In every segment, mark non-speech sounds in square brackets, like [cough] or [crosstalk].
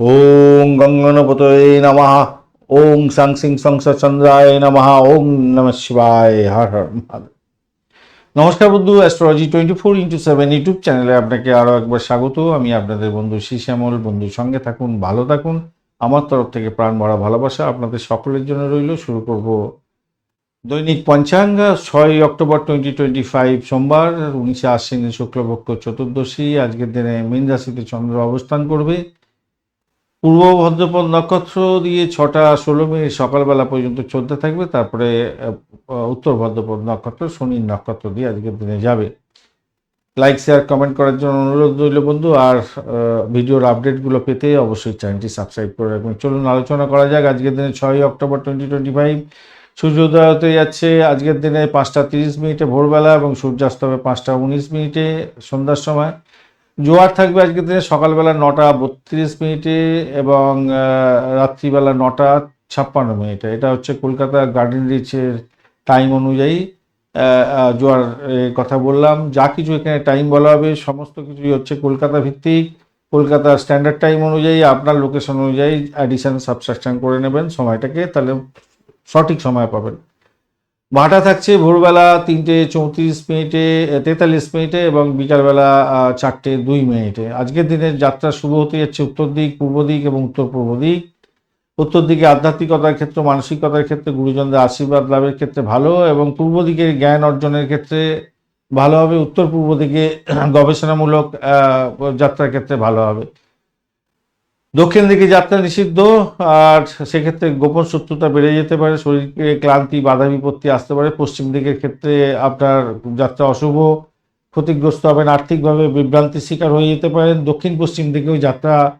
ওং গঙ্গনপতয়ে নমঃ ওং সাং সিং সংস চন্দ্রায় নমঃ ওং নম শিবায় হর হর মহাদেব নমস্কার বন্ধু astrology twenty four into seven YouTube চ্যানেলে আপনাকে আরও একবার স্বাগত। আমি আপনাদের বন্ধু শ্যামল বন্ধুর সঙ্গে থাকুন, ভালো থাকুন। আমার তরফ থেকে প্রাণ ভরা ভালোবাসা আপনাদের সকলের জন্য রইল। শুরু করব দৈনিক পঞ্চাঙ্গ। ছয় অক্টোবর টোয়েন্টি টোয়েন্টি ফাইভ সোমবার, উনিশে আশ্বিন শুক্লপক্ষ চতুর্দশী। আজকের দিনে মীন রাশিতে চন্দ্র অবস্থান করবে। পূর্ব ভদ্রপদ নক্ষত্র দিয়ে ছটা ষোলো মিনিট সকালবেলা পর্যন্ত চলতে থাকবে। তারপরে উত্তর ভদ্রপদ নক্ষত্র, শনির নক্ষত্র দিয়ে আজকের দিনে যাবে। লাইক শেয়ার কমেন্ট করার জন্য অনুরোধ রইল বন্ধু। আর ভিডিওর আপডেটগুলো পেতে অবশ্যই চ্যানেলটি সাবস্ক্রাইব করে রাখবেন। চলুন, আলোচনা করা যাক। আজকের দিনে ছয়ই অক্টোবর টোয়েন্টি টোয়েন্টি ফাইভ সূর্যোদয় হতে যাচ্ছে আজকের দিনে পাঁচটা তিরিশ মিনিটে ভোরবেলা এবং সূর্যাস্ত হবে পাঁচটা উনিশ মিনিটে সন্ধ্যার সময়। জোয়ার থাকবে আজকের দিনে সকালবেলা নটা বত্রিশ মিনিটে এবং রাত্রিবেলা নটা ছাপ্পান্ন মিনিটে। এটা হচ্ছে কলকাতা গার্ডেন রিচের টাইম অনুযায়ী জোয়ার কথা বললাম। যা কিছু এখানে টাইম বলা হবে, সমস্ত কিছুই হচ্ছে কলকাতা ভিত্তিক। কলকাতা স্ট্যান্ডার্ড টাইম অনুযায়ী, আপনার লোকেশন অনুযায়ী অ্যাডিশন সাবস্ট্রাকশন করে নেবেন। সময়টাকে তাহলে সঠিক সময় পাবেন। ভাটা থাকছে, ভোরবেলা তিনটে চৌত্রিশ মিনিটে তেতাল্লিশ মিনিটে এবং বিকালবেলা চারটে দুই মিনিটে। আজকের দিনের যাত্রা শুরু হতে যাচ্ছে উত্তর দিক, পূর্ব দিক এবং উত্তর পূর্ব দিক। উত্তর দিকে আধ্যাত্মিকতার ক্ষেত্রে, মানসিকতার ক্ষেত্রে গুরুজনদের আশীর্বাদ লাভের ক্ষেত্রে ভালো এবং পূর্ব দিকে জ্ঞান অর্জনের ক্ষেত্রে ভালো হবে। উত্তর পূর্ব দিকে [clears throat] গবেষণামূলক যাত্রার ক্ষেত্রে ভালো হবে। দক্ষিণ দিকে যাত্রা নিষিদ্ধ, আর সেক্ষেত্রে গোপন শত্রুতা বেড়ে যেতে পারে, শরীরকে ক্লান্তি, বাধা বিপত্তি আসতে পারে। পশ্চিম দিকের ক্ষেত্রে আপনার যাত্রা অশুভ, ক্ষতিগ্রস্ত হবেন, আর্থিকভাবে বিভ্রান্তির শিকার হয়ে যেতে পারেন। দক্ষিণ পশ্চিম দিকেও যাত্রা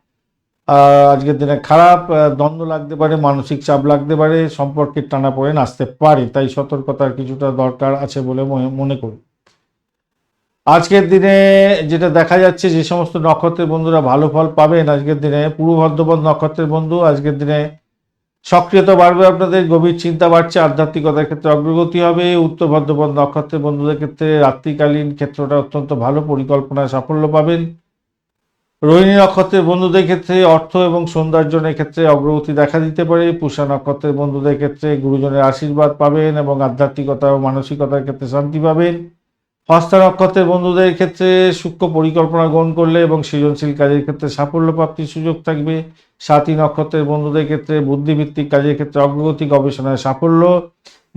আজকের দিনে খারাপ দ্বন্দ্ব লাগতে পারে, মানসিক চাপ লাগতে পারে, সম্পর্কের টানা পড়েন আসতে পারে। তাই সতর্কতার কিছুটা দরকার আছে বলে মনে- মনে করি। আজকের দিনে যেটা দেখা যাচ্ছে, যে সমস্ত নক্ষত্রের বন্ধুরা ভালো ফল পাবেন। আজকের দিনে পূর্ব ভদ্রপদ নক্ষত্রের বন্ধু, আজকের দিনে সক্রিয়তা বাড়বে আপনাদের, গভীর চিন্তা বাড়ছে, আধ্যাত্মিকতার ক্ষেত্রে অগ্রগতি হবে। উত্তর ভদ্রপদ নক্ষত্রের বন্ধুদের ক্ষেত্রে রাত্রিকালীন ক্ষেত্রটা অত্যন্ত ভালো পরিকল্পনায় সাফল্য পাবেন। রোহিণী নক্ষত্রের বন্ধুদের ক্ষেত্রে অর্থ এবং সৌন্দর্যনের ক্ষেত্রে অগ্রগতি দেখা দিতে পারে। পুষা নক্ষত্রের বন্ধুদের ক্ষেত্রে গুরুজনের আশীর্বাদ পাবেন এবং আধ্যাত্মিকতা ও মানসিকতার ক্ষেত্রে শান্তি পাবেন। হস্তা নক্ষত্রের বন্ধুদের ক্ষেত্রে সূক্ষ্ম পরিকল্পনা গ্রহণ করলে এবং সৃজনশীল কাজের ক্ষেত্রে সাফল্য প্রাপ্তির সুযোগ থাকবে। সাতী নক্ষত্রের বন্ধুদের ক্ষেত্রে বুদ্ধিভিত্তিক কাজের ক্ষেত্রে অগ্রগতি, গবেষণায় সাফল্য।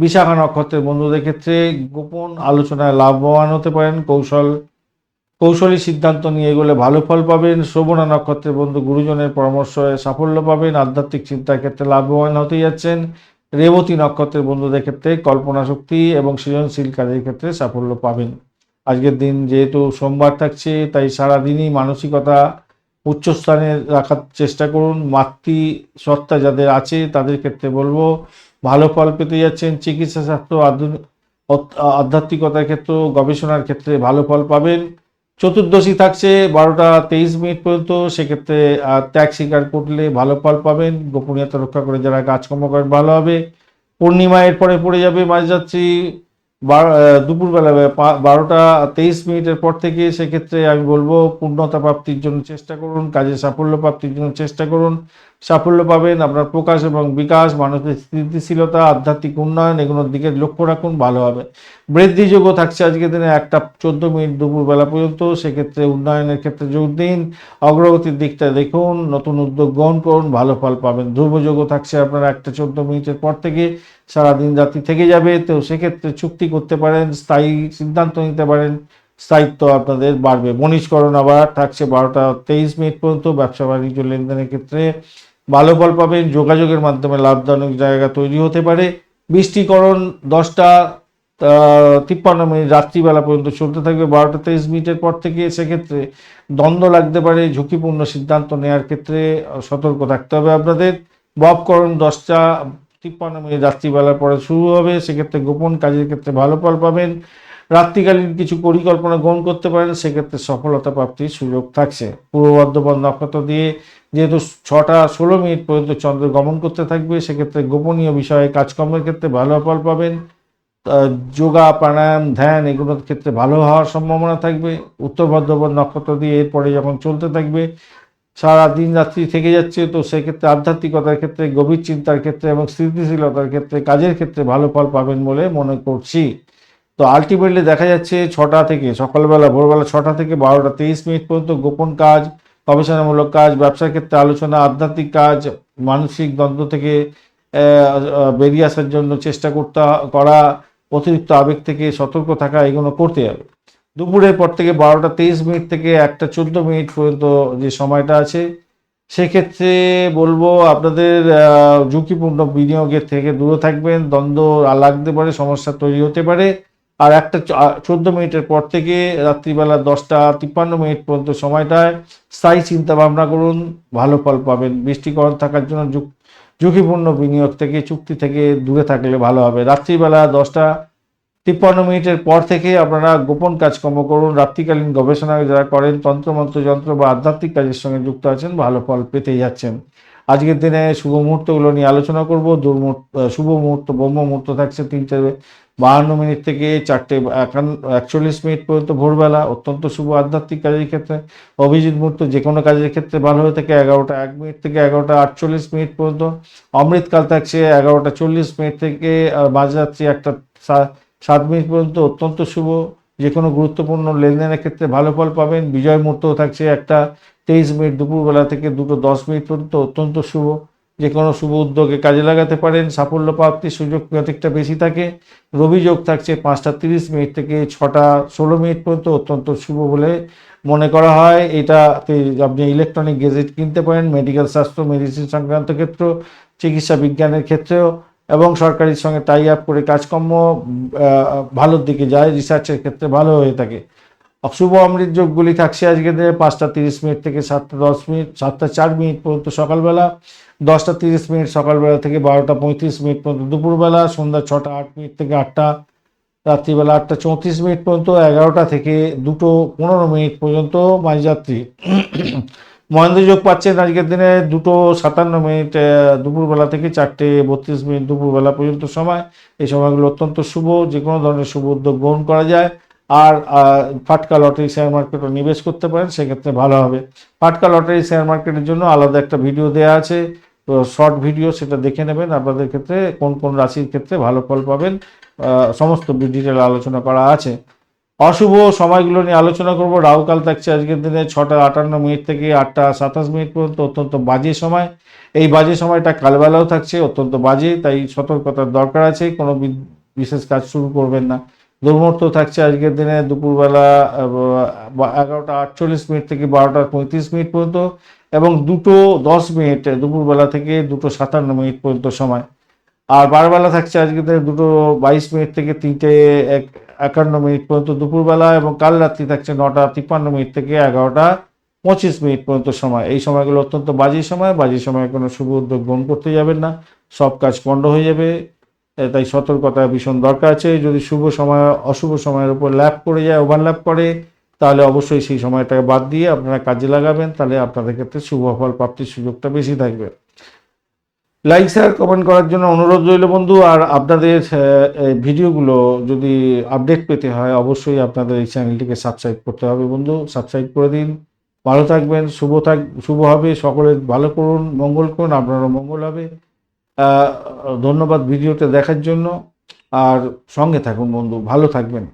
বিশাখা নক্ষত্রের বন্ধুদের ক্ষেত্রে গোপন আলোচনায় লাভবান হতে পারেন। কৌশল, কৌশলী সিদ্ধান্ত নিয়ে এগোলে ভালো ফল পাবেন। শ্রবণা নক্ষত্রের বন্ধু গুরুজনের পরামর্শে সাফল্য পাবেন। আধ্যাত্মিক চিন্তার ক্ষেত্রে লাভবান হতে যাচ্ছেন। রেবতী নক্ষত্রের বন্ধুদের ক্ষেত্রে কল্পনা শক্তি এবং সৃজনশীল কাজের ক্ষেত্রে সাফল্য পাবেন। আজকের দিন যেহেতু সোমবার থাকছে, তাই সারাদিনই মানসিকতা উচ্চস্থানে রাখার চেষ্টা করুন। মাতৃ সত্তা যাদের আছে, তাদের ক্ষেত্রে বলব, ভালো ফল পেতে যাচ্ছেন চিকিৎসা শাস্ত্র আধুনিক আধ্যাত্মিকতার ক্ষেত্রে, গবেষণার ক্ষেত্রে ভালো ফল পাবেন। চতুর্দশী থাকছে, বারোটা তেইশ মিনিট পর্যন্ত। সেক্ষেত্রে ত্যাগ স্বীকার করলে ভালো ফল পাবেন। গোপনীয়তা রক্ষা করে যারা কাজকর্ম করেন, ভালো হবে। পূর্ণিমা এরপরে পড়ে যাবে মাঝরাত্রি দুপুরবেলা বারোটা তেইশ মিনিটের পর থেকে সেক্ষেত্রে আমি বলব, পূর্ণতা প্রাপ্তির জন্য চেষ্টা করুন কাজে সাফল্য প্রাপ্তির জন্য চেষ্টা করুন। সাফল্য পাবেন, আপনার প্রকাশ এবং বিকাশ, মানুষের স্থিতিশীলতা, আধ্যাত্মিক উন্নয়ন, এগুলোর দিকে লক্ষ্য রাখুন, ভালো হবে। বৃদ্ধিযোগও থাকছে আজকের দিনে একটা চোদ্দ মিনিট দুপুরবেলা পর্যন্ত, সেক্ষেত্রে উন্নয়নের ক্ষেত্রে যোগ দিন। অগ্রগতির দিকটা দেখুন, নতুন উদ্যোগ গ্রহণ করুন, ভালো ফল পাবেন। ধ্রুবযোগও থাকছে আপনার একটা চোদ্দ মিনিটের পর থেকে, সারাদিন রাত্রি থেকে যাবে, তো সেক্ষেত্রে চুক্তি করতে পারেন, স্থায়ী সিদ্ধান্ত নিতে পারেন, স্থায়িত্ব আপনাদের বাড়বে। বনিষ্করণ আবার থাকছে বারোটা তেইশ মিনিট পর্যন্ত, ব্যবসা বাণিজ্য লেনদেনের ক্ষেত্রে ভালো ফল পাবেন যোগাযোগের মাধ্যমে লাভজনক জায়গা তৈরি হতে পারে। বৃষ্টিকরণ দশটা তিপ্পান্ন মিনিট, রাত্রিবেলা পর্যন্ত চলতে থাকবে। বারোটা তেইশ মিনিটের পর থেকে সেক্ষেত্রে দ্বন্দ্ব লাগতে পারে। ঝুঁকিপূর্ণ সিদ্ধান্ত নেওয়ার ক্ষেত্রে সতর্ক থাকতে হবে আপনাদের। ববকরণ দশটা, তিপ্পান্ন মিনিট, রাত্রিবেলার পরে শুরু হবে। সেক্ষেত্রে গোপন কাজের ক্ষেত্রে ভালো ফল পাবেন। রাত্রিকালীন কিছু পরিকল্পনা গ্রহণ করতে পারেন, সেক্ষেত্রে সফলতা প্রাপ্তির সুযোগ থাকছে। পূর্ব বর্ধমান নক্ষত্র দিয়ে যেহেতু ছটা ষোলো মিনিট পর্যন্ত চন্দ্র গমন করতে থাকবে, সেক্ষেত্রে গোপনীয় বিষয়ে কাজকর্মের ক্ষেত্রে ভালো ফল পাবেন। যোগা, প্রাণায়াম, ধ্যান, এগুলোর ক্ষেত্রে ভালো হওয়ার সম্ভাবনা থাকবে। উত্তর বর্ধমান নক্ষত্র দিয়ে এরপরে যখন চলতে থাকবে, সারা দিন রাত্রি থেকে যাচ্ছে, তো সেক্ষেত্রে আধ্যাত্মিকতার ক্ষেত্রে, গভীর চিন্তার ক্ষেত্রে এবং স্থিতিশীলতার ক্ষেত্রে কাজের ক্ষেত্রে ভালো ফল পাবেন বলে মনে করছি। তো আলটিমেটলি দেখা যাচ্ছে ছটা থেকে, সকালবেলা, ভোরবেলা ছটা থেকে বারোটা তেইশ মিনিট পর্যন্ত গোপন কাজ, গবেষণামূলক কাজ, ব্যবসার ক্ষেত্রে আলোচনা, আধ্যাত্মিক কাজ, মানসিক দ্বন্দ্ব থেকে বেরিয়ে আসার জন্য চেষ্টা করতে, করা, অতিরিক্ত আবেগ থেকে সতর্ক থাকা, এগুলো করতে হবে। দুপুরের পর থেকে বারোটা তেইশ মিনিট থেকে একটা চোদ্দ মিনিট পর্যন্ত যে সময়টা আছে, সেক্ষেত্রে বলব আপনাদের ঝুঁকিপূর্ণ বিনিয়োগের থেকে দূরে থাকবেন, দ্বন্দ্ব লাগতে পারে, সমস্যা তৈরি হতে পারে। আর একটা চোদ্দ মিনিটের পর থেকে রাত্রিবেলা দশটা তিপ্পান্ন মিনিট পর্যন্ত সময়টায় স্থায়ী চিন্তা ভাবনা করুন, ভালো ফল পাবেন। বৃষ্টিকরণ থাকার জন্য ঝুঁক- ঝুঁকিপূর্ণ বিনিয়োগ থেকে, চুক্তি থেকে দূরে থাকলে ভালো হবে। রাত্রিবেলা দশটা তিপ্পান্ন মিনিটের পর থেকে আপনারা গোপন কাজকর্ম করুন। রাত্রিকালীন গবেষণা যারা করেন, তন্ত্রমন্ত্র, যন্ত্র বা আধ্যাত্মিক কাজের সঙ্গে যুক্ত আছেন, ভালো ফল পেতেই যাচ্ছেন। আজকের দিনে শুভ মুহূর্তগুলো নিয়ে আলোচনা করব। দুর্মুহূর্ত শুভ মুহূর্ত ব্রহ্ম মুহূর্ত থাকছে তিনটে বাহান্ন মিনিট থেকে চারটে একচল্লিশ মিনিট পর্যন্ত ভোরবেলা, অত্যন্ত শুভ আধ্যাত্মিক কাজের ক্ষেত্রে, অভিজিৎ মুহূর্ত যে কোনো কাজের ক্ষেত্রে ভালো হয়ে থাকে এগারোটা, এক মিনিট থেকে এগারোটা আটচল্লিশ মিনিট পর্যন্ত, অমৃতকাল থাকছে এগারোটা চল্লিশ মিনিট থেকে মাঝরাত্রি একটা সাত মিনিট পর্যন্ত অত্যন্ত শুভ, যে কোনো গুরুত্বপূর্ণ লেনদেনের ক্ষেত্রে ভালো ফল পাবেন, বিজয় মুহূর্ত থাকছে একটা, তেইশ মিনিট দুপুরবেলা থেকে দুটো দশ মিনিট পর্যন্ত অত্যন্ত শুভ যে কোনো শুভ উদ্যোগে কাজে লাগাতে পারেন। সাফল্য প্রাপ্তির সুযোগ অনেকটা বেশি থাকে। রবি যোগ থাকছে পাঁচটা তিরিশ মিনিট থেকে ছটা ষোলো মিনিট পর্যন্ত অত্যন্ত শুভ বলে মনে করা হয়। এটাতে আপনি ইলেকট্রনিক গেজেট কিনতে পারেন, মেডিকেল, স্বাস্থ্য, মেডিসিন সংক্রান্ত ক্ষেত্র, চিকিৎসা বিজ্ঞানের ক্ষেত্রেও এবং সরকারের সঙ্গে টাই আপ করে কাজকর্ম ভালোর দিকে যায় রিসার্চের ক্ষেত্রে ভালো হয়ে থাকে। শুভ অমৃত যোগগুলি থাকছে আজকে পাঁচটা তিরিশ মিনিট থেকে সাতটা দশ মিনিট, সাতটা চার মিনিট পর্যন্ত সকালবেলা। দশটা তিরিশ মিনিট, সকালবেলা থেকে বারোটা পঁয়ত্রিশ মিনিট পর্যন্ত, দুপুরবেলা সন্ধ্যা ছটা, আট মিনিট থেকে আটটা, রাত্রিবেলা আটটা চৌত্রিশ মিনিট পর্যন্ত, এগারোটা থেকে দুটো পনেরো মিনিট পর্যন্ত মাঝরাত্রি মহেন্দ্র যোগ পাচ্ছেন আজকের দিনে দুটো সাতান্ন মিনিট দুপুরবেলা থেকে চারটে বত্রিশ মিনিট দুপুরবেলা পর্যন্ত সময়। এই সময়গুলো অত্যন্ত শুভ যে কোনো ধরনের শুভ উদ্যোগ গ্রহণ করা যায়। আর ফাটকা লটারি শেয়ার মার্কেটও নিবেশ করতে পারেন, সেক্ষেত্রে ভালো হবে। ফাটকা লটারি শেয়ার মার্কেটের জন্য আলাদা একটা ভিডিও দেওয়া আছে। তো শর্ট ভিডিও সেটা দেখে নেবেন। আপনাদের ক্ষেত্রে কোন কোন রাশির ক্ষেত্রে ভালো ফল পাবেন সমস্ত ডিটেল আলোচনা করা আছে। অশুভ সময়গুলো নিয়ে আলোচনা করব। রাহুকাল থাকছে আজকের দিনে ছটা আটান্ন মিনিট থেকে আটটা সাতাশ মিনিট পর্যন্ত, অত্যন্ত বাজে সময়। এই বাজে সময়টা কালবেলাও থাকছে, অত্যন্ত বাজে, তাই সতর্কতার দরকার আছে, কোনো বিশেষ কাজ শুরু করবেন না। দুর্মূর্ত থাকছে আজকের দিনে দুপুরবেলা এগারোটা আটচল্লিশ মিনিট থেকে বারোটা পঁয়ত্রিশ মিনিট পর্যন্ত এবং দুটো দশ মিনিট দুপুরবেলা থেকে দুটো সাতান্ন মিনিট পর্যন্ত সময়। আর বারবেলা থাকছে আজকে দুটো বাইশ মিনিট থেকে তিনটে এক, একান্ন মিনিট পর্যন্ত দুপুরবেলা এবং কাল রাত্রি থাকছে নটা তিপ্পান্ন মিনিট থেকে এগারোটা পঁচিশ মিনিট পর্যন্ত সময়। এই সময়গুলো অত্যন্ত বাজে সময় বাজে সময় কোনো শুভ উদ্যোগ গ্রহণ করতে যাবেন না। সব কাজ পণ্ড হয়ে যাবে। তাই সতর্কতা ভীষণ দরকার আছে। যদি শুভ সময়, অশুভ সময়ের উপর ল্যাপ করে যায় ওভারল্যাপ করে তাহলে অবশ্যই সেই সময়টাকে বাদ দিয়ে আপনারা কাজে লাগাবেন, তাহলে আপনাদের ক্ষেত্রে শুভ ফল প্রাপ্তির সুযোগটা বেশি থাকবে। লাইক শেয়ার কমেন্ট করার জন্য অনুরোধ রইল বন্ধু। আর আপনাদের ভিডিওগুলো যদি আপডেট পেতে হয়, অবশ্যই আপনাদের এই চ্যানেলটিকে সাবস্ক্রাইব করতে হবে বন্ধু। সাবস্ক্রাইব করে দিন। ভালো থাকবেন, শুভ থাক, শুভ হবে। সকলের ভালো করুন, মঙ্গল করুন, আপনারও মঙ্গল হবে। ধন্যবাদ ভিডিওটা দেখার জন্য। আর সঙ্গে থাকুন বন্ধু ভালো থাকবেন।